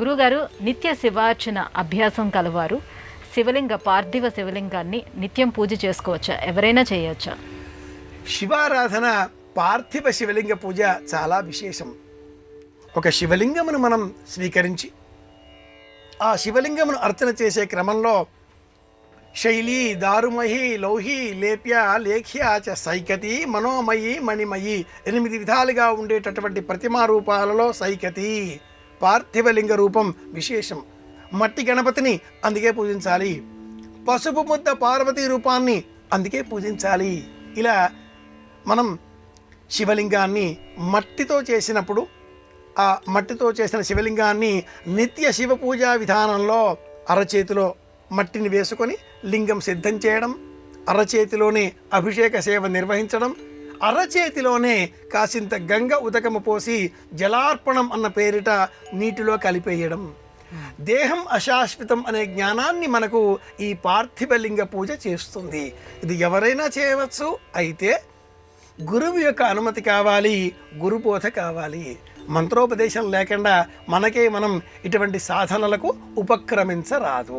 గురుగారు నిత్య శివార్చన అభ్యాసం కలవారు. శివలింగ పార్థివ శివలింగాన్ని నిత్యం పూజ చేసుకోవచ్చా? ఎవరైనా చేయవచ్చా? శివారాధన పార్థివ శివలింగ పూజ చాలా విశేషం. ఒక శివలింగమును మనం స్వీకరించి ఆ శివలింగమును అర్చన చేసే క్రమంలో శైలి దారుమహి లౌహి లేప్య లేఖ్య చ సైకతి మనోమయి మణిమయి ఎనిమిది విధాలుగా ఉండేటటువంటి ప్రతిమారూపాలలో సైకతి. పార్థివలింగ రూపం విశేషం. మట్టి గణపతిని అందుకే పూజించాలి. పసుపు ముద్ద పార్వతీ రూపాన్ని అందుకే పూజించాలి. ఇలా మనం శివలింగాన్ని మట్టితో చేసినప్పుడు ఆ మట్టితో చేసిన శివలింగాన్ని నిత్య శివ పూజా విధానంలో అరచేతిలో మట్టిని వేసుకొని లింగం సిద్ధం చేయడం అరచేతిలోనే అభిషేక సేవ నిర్వహించడం అరచేతిలోనే కాసింత గంగ ఉదకము పోసి జలార్పణం అన్న పేరిట నీటిలో కలిపేయడం. దేహం అశాశ్వతం అనే జ్ఞానాన్ని మనకు ఈ పార్థివలింగ పూజ చేస్తుంది. ఇది ఎవరైనా చేయవచ్చు అయితే గురువు యొక్క అనుమతి కావాలి గురుబోధ కావాలి. మంత్రోపదేశం లేకుండా మనకే మనం ఇటువంటి సాధనలకు ఉపక్రమించరాదు.